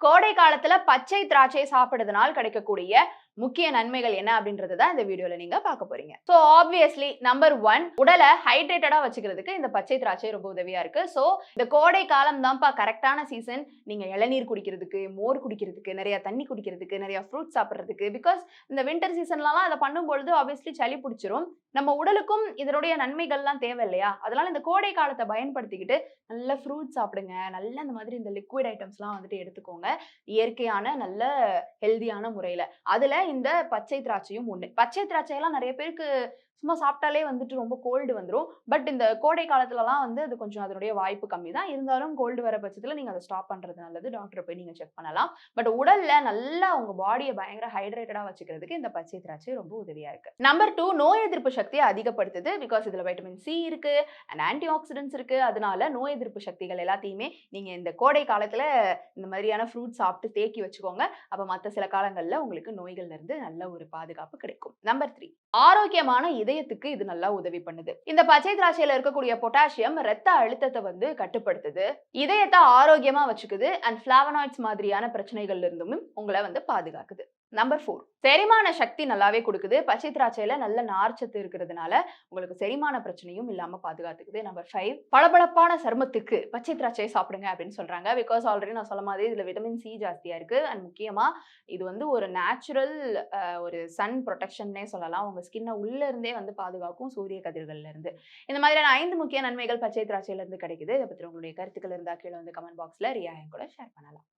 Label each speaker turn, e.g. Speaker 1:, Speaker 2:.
Speaker 1: கோடை காலத்துல பச்சை திராட்சை சாப்பிடுறதுனால் கிடைக்கக்கூடிய முக்கிய நன்மைகள் என்ன அப்படின்றது தான் இந்த வீடியோல நீங்க பார்க்க போறீங்க. ஸோ ஆப்வியஸ்லி நம்பர் ஒன் உடலை ஹைட்ரேட்டடா வச்சுக்கிறதுக்கு இந்த பச்சை திராட்சை ரொம்ப உதவியா இருக்கு. ஸோ இந்த கோடை காலம் தான்ப்பா கரெக்டான சீசன் நீங்க இளநீர் குடிக்கிறதுக்கு மோர் குடிக்கிறதுக்கு நிறைய தண்ணி குடிக்கிறதுக்கு நிறைய ஃப்ரூட் சாப்பிட்றதுக்கு பிகாஸ் இந்த வின்டர் சீசன்லாம் அதை பண்ணும்பொழுது ஆப்வியஸ்லி சளி பிடிச்சிரும். நம்ம உடலுக்கும் இதனுடைய நன்மைகள்லாம் தேவை இல்லையா? அதனால இந்த கோடை காலத்தை பயன்படுத்திக்கிட்டு நல்ல ஃப்ரூட் சாப்பிடுங்க. நல்ல இந்த மாதிரி இந்த லிக்விட் ஐட்டம்ஸ்லாம் வந்துட்டு எடுத்துக்கோங்க. இயற்கையான நல்ல ஹெல்தியான முறையில். அதில் இந்த பச்சை திராட்சையும் ஒன்று பச்சை திராட்சையெல்லாம் நிறைய பேருக்கு சும்மா சாப்பிட்டாலே வந்துட்டு ரொம்ப கோல்டு வந்துடும் பட் இந்த கோடை காலத்துலலாம் வந்து அது கொஞ்சம் அதனுடைய வாய்ப்பு கம்மி தான். இருந்தாலும் கோல்டு வர பட்சத்தில் நீங்கள் அதை ஸ்டாப் பண்ணுறது நல்லது. டாக்டரை போய் நீங்கள் செக் பண்ணலாம். பட் உடலில் நல்லா உங்கள் பாடியை பயங்கர ஹைட்ரேட்டடாக வச்சுக்கிறதுக்கு இந்த பச்சை திராட்சை ரொம்ப உதவியாக இருக்குது நம்பர் டூ நோய் எதிர்ப்பு சக்தியை அதிகப்படுத்துது பிகாஸ் இதில் வைட்டமின் சி இருக்கு அண்ட் ஆன்டி ஆக்சிடென்ட்ஸ் இருக்குது அதனால நோய் எதிர்ப்பு சக்திகள் எல்லாத்தையுமே நீங்கள் இந்த கோடை காலத்தில் இந்த மாதிரியான ஃப்ரூட் சாப்பிட்டு தேக்கி வச்சுக்கோங்க. அப்போ மற்ற சில காலங்களில் உங்களுக்கு நோய்கள் இருந்து நல்ல ஒரு பாதுகாப்பு கிடைக்கும். நம்பர் த்ரீ ஆரோக்கியமான இதயத்துக்கு இது நல்லா உதவி பண்ணுது. இந்த பச்சை திராட்சையில இருக்கக்கூடிய பொட்டாசியம் ரத்த அழுத்தத்தை வந்து கட்டுப்படுத்துது. இதயத்தை ஆரோக்கியமா வச்சுக்குது. அண்ட் பிளாவனாய்ட்ஸ் மாதிரியான பிரச்சனைகள்ல இருந்தும் உங்களை வந்து பாதுகாக்குது. நம்பர் ஃபோர் செரிமான சக்தி நல்லாவே கொடுக்குது. பச்சை திராட்சையில நல்ல நார்ச்சத்து இருக்கிறதுனால உங்களுக்கு செரிமான பிரச்சனையும் இல்லாம பாதுகாத்துக்குது. நம்பர் ஃபைவ் பளபளப்பான சருமத்துக்கு பச்சை திராட்சையை சாப்பிடுங்க அப்படின்னு சொல்றாங்க. பிகாஸ் ஆல்ரெடி நான் சொல்ல மாதிரி இதுல விட்டமின் சி ஜாஸ்தியா இருக்கு. அண்ட் முக்கியமா இது வந்து ஒரு நேச்சுரல் ஒரு சன் ப்ரொடெக்ஷன்னே சொல்லலாம். உங்க ஸ்கின்னை உள்ள இருந்தே வந்து பாதுகாக்கும் சூரிய கதிர்கள்ல இருந்து. இந்த மாதிரியான ஐந்து முக்கிய நன்மைகள் பச்சை திராட்சையில இருந்து கிடைக்குது. இதை பத்தி உங்களுடைய கருத்துக்கள் இருந்தா கீழே வந்து கமெண்ட் பாக்ஸ்ல ரியாயம் கூட ஷேர் பண்ணலாம்.